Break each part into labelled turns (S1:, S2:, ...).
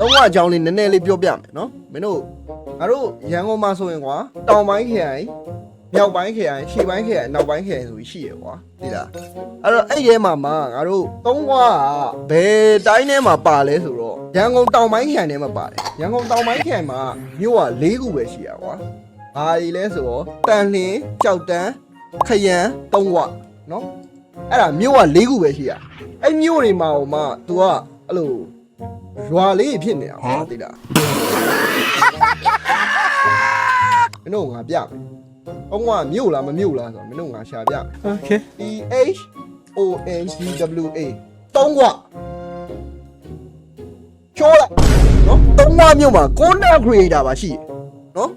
S1: သုံးဝအကြောင်းလေးနည်းနည်းလေးပြောပြမယ်နော်မင်းတို့ငါတို့ရန်ကုန်မှာဆိုရင်ကွာတောင်ပိုင်းခရိုင်မြောက်ပိုင်းခရိုင်ရှေ့ပိုင်းခရိုင်နောက်ပိုင်းခရိုင်ဆိုပြီးရှိရကွာသိလားအဲ့တော့အဲ့ရဲမှာမှာငါတို့သုံးဝကဘယ်တိုင်းထဲမှာပါလဲဆိုတော့ရန်ကုန်တောင်ပိုင်းခရိုင်ထဲမှာပါတယ်ရန်ကုန်တောင်ပိုင်းခရိုင်မှာမြို့က၄ခုပဲရှိရကွာဘာကြီးလဲဆိုတော့တန်လင်းကြောက်တန်းခရမ်းသုံးဝနော်အဲ့ဒါမြို့က၄ခုပဲရှိရအဲ့မြို့တွေမှာဟိုမှ तू ကအဲ့လို ရွာလေးဖြစ်နေတာဟောသိလားမင်းတို့ငါပြမယ်။အောင်ကမြို့လားမမြို့လားဆိုတော့မင်းတို့ငါရှာပြမယ်။
S2: Okay
S1: P H O N C W A တုံးကချိုးလိုက်နော်တုံးကမြို့မှာ content creator ပါရှိတယ်နော်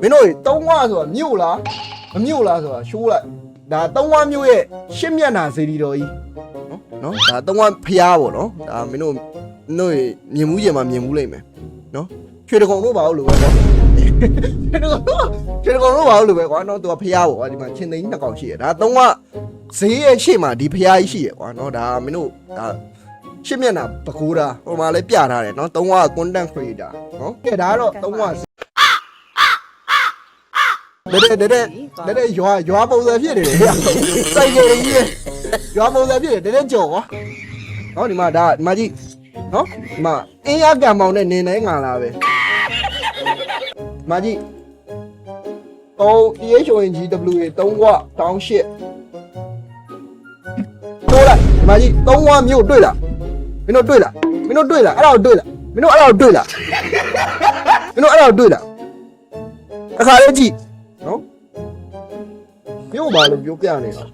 S1: မင်းတို့တုံးကဆိုတာမြို့လားမမြို့လားဆိုတာရှိုးလိုက်ဒါတုံးကမြို့ရဲ့ရှစ်မျက်နှာစီတီတော်ကြီးနော် နော်ဒါသုံးဝဖျားပေါ့နော်ဒါမင်းတို့တို့မြင်မှုရင်မှာမြင်မှုလိမ့်မယ်နော်ချွေတကုံတို့ပါလို့ပဲကွာချွေတကုံတို့ပါလို့ပဲကွာနော်သူကဖျားပေါ့ကွာဒီမှာချင်းသိန်းနှစ်ကောင်ရှိရဒါသုံးဝဈေးရဲ့ရှေ့မှာဒီဖျားကြီးရှိရကွာနော်ဒါမင်းတို့ဒါရှင်းမျက်နှာပကိုးတာဟိုမှာလည်းပြထားတယ်နော်သုံးဝ content creator နော်ကဲဒါကတော့သုံးဝတဲ့တဲ့တဲ့တဲ့ရွာရွာပုံစံဖြစ်နေတယ်ဆိုင်ကယ်ကြီး ရွာပုံစံဖြစ်နေတယ်ဒတဲ့ကြော်ကွာနော်ဒီမှာဒါဒီမှာကြည့်နော်ဒီမှာအင်းရကံမောင်နဲ့နေနေငါလာပဲဒီမာကြီး3 EHONGWA 3ဝတောင်းရှစ်တိုးလိုက်ဒီမာကြီး3ဝမြို့တွေ့လားမင်းတို့တွေ့လားမင်းတို့တွေ့လားအဲ့ဒါကိုတွေ့လားမင်းတို့အဲ့ဒါကိုတွေ့လားမင်းတို့အဲ့ဒါကိုတွေ့လားအခါလေးကြည့်နော်မြို့ပါလို့ပြောပြနေတာ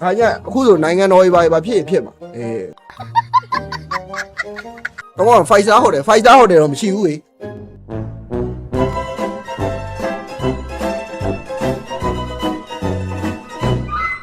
S1: ခါကျအခုဆိုနိုင်ငံတော်ကြီးပါပါဖြစ်ရင်ဖြစ်မှာအေးတော့ကဖိုက်စားဟိုတယ်ဖိုက်စားဟိုတယ်တော့မရှိဘူးလေ